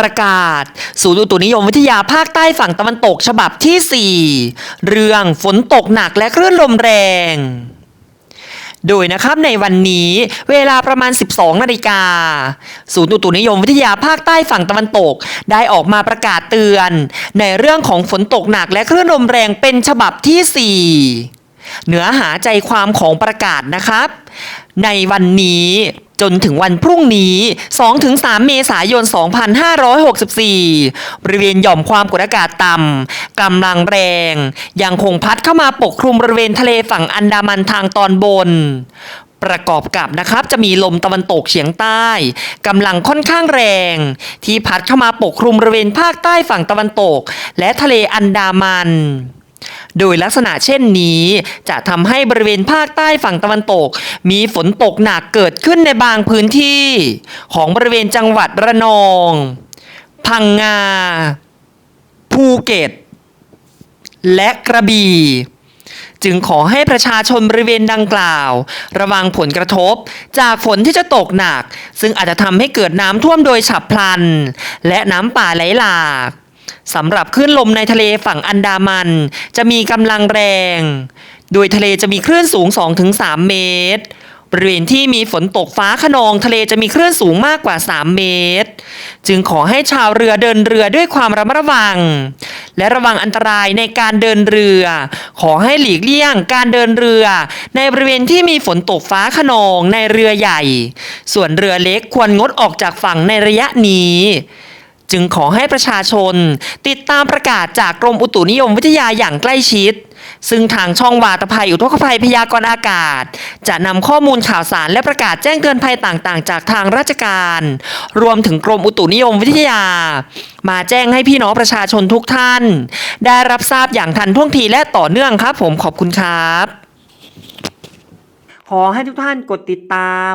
ประกาศ ศูนย์อุตุนิยมวิทยาภาคใต้ฝั่งตะวันตกฉบับที่ 4 เรื่องฝนตกหนักและคลื่นลมแรง โดยนะครับในวันนี้เวลาประมาณ 12 นาฬิกา ศูนย์อุตุนิยมวิทยาภาคใต้ฝั่งตะวันตก ได้ออกมาประกาศเตือน ในเรื่องของฝนตกหนักและคลื่นลมแรงเป็นฉบับที่ 4 เนื้อหาใจความของประกาศนะครับ ในวันนี้ จนถึงวันพรุ่งนี้ 2-3 เมษายน 2564 บริเวณหย่อมความกดอากาศต่ำกำลังแรง ยังคงพัดเข้ามาปกคลุมบริเวณทะเลฝั่งอันดามันทางตอนบนประกอบกับนะครับจะมีลมตะวันตกเฉียงใต้กำลังค่อนข้างแรง ที่พัดเข้ามาปกคลุมบริเวณภาคใต้ฝั่งตะวันตก และทะเลอันดามัน โดยลักษณะเช่นนี้ จะทำให้บริเวณภาคใต้ฝั่งตะวันตก มีฝนตกหนักเกิดขึ้นในบางพื้นที่ ของบริเวณจังหวัดระนอง พังงา ภูเก็ต และกระบี่จึงขอให้ประชาชนบริเวณดังกล่าว ระวังผลกระทบ จากฝนที่จะตกหนัก ซึ่งอาจจะทำให้เกิดน้ำท่วมโดยฉับพลัน และน้ำป่าไหลหลาก สำหรับคลื่นลมในทะเลฝั่งอันดามัน จะมีกำลังแรง โดยทะเลจะมีคลื่นสูง 2-3 เมตร บริเวณที่มีฝนตกฟ้าขนองทะเลจะมีคลื่นสูงมากกว่า 3 เมตร จึงขอให้ชาวเรือเดินเรือด้วยความระมัดระวัง และระวังอันตรายในการเดินเรือ ขอให้หลีกเลี่ยงการเดินเรือ ในบริเวณที่มีฝนตกฟ้าขนองในเรือใหญ่ ส่วนเรือเล็กควรงดออกจากฝั่งในระยะนี้ จึงขอให้ประชาชน ติดตามประกาศจากกรมอุตุนิยมวิทยาอย่างใกล้ชิด ซึ่งทางช่องวาตภัยอุทกภัยพยากรณ์อากาศ จะนำข้อมูลข่าวสารและประกาศแจ้งเตือนภัยต่างๆ จากทางราชการ รวมถึงกรมอุตุนิยมวิทยา มาแจ้งให้พี่น้องประชาชนทุกท่าน ได้รับทราบอย่างทันท่วงทีและต่อเนื่องครับ ผมขอบคุณครับ ขอให้ทุกท่านกดติดตาม